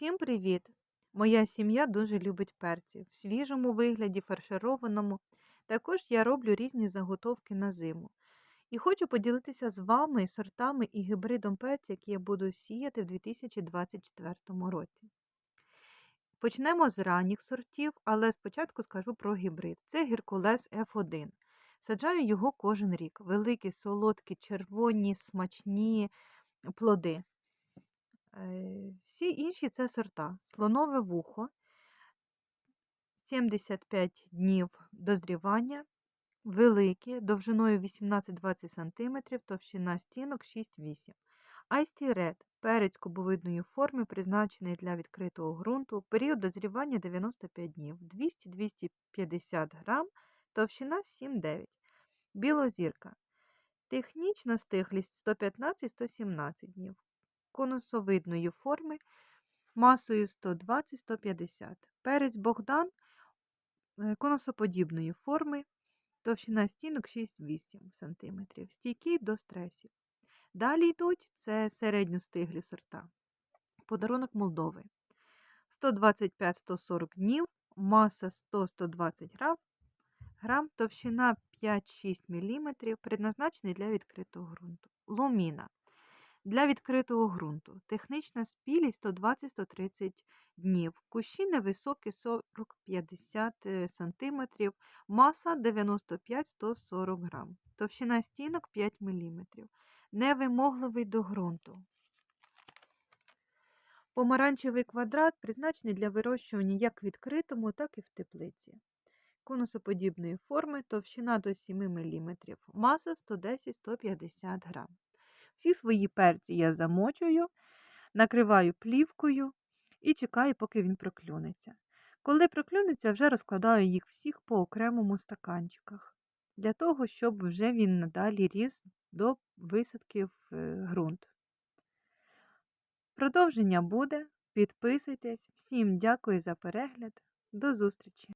Всім привіт! Моя сім'я дуже любить перці в свіжому вигляді, фаршированому. Також я роблю різні заготовки на зиму. І хочу поділитися з вами сортами і гібридом перця, які я буду сіяти в 2024 році. Почнемо з ранніх сортів, але спочатку скажу про гібрид. Це Геркулес F1. Саджаю його кожен рік. Великі, солодкі, червоні, смачні плоди. Е, Всі інші це сорта. Слонове вухо, 75 днів дозрівання, великі, довжиною 18-20 см, товщина стінок 6-8 Айсті Ред перець кубовидної форми, призначений для відкритого ґрунту, період дозрівання 95 днів, 200-250 грам, товщина 7-9 Білозірка. Технічна стиглість 115-117 днів конусовидної форми масою 120-150 Перець Богдан е, конусоподібної форми, товщина стінок 6-8 см, стійкий до стресів. Далі йдуть це середньостиглі сорта. Подарунок Молдови. 125-140 днів, маса 100-120 грам, грам, товщина 5-6 мм, предназначений для відкритого ґрунту. Луміна для відкритого ґрунту. Технічна спілість 120-130 днів. Кущі невисокі 40-50 см, маса 95-140 грам. Товщина стінок 5 мм. Невимогливий до ґрунту. Помаранчевий квадрат призначений для вирощування як в відкритому, так і в теплиці. Конусоподібної форми, товщина до 7 мм, маса 110-150 грам. Всі свої перці я замочую, накриваю плівкою і чекаю, поки він проклюнеться. Коли проклюнеться, вже розкладаю їх всіх по окремому стаканчиках, для того, щоб вже він надалі ріс до висадки в е, ґрунт. Продовження буде. Підписуйтесь. Всім дякую за перегляд. До зустрічі!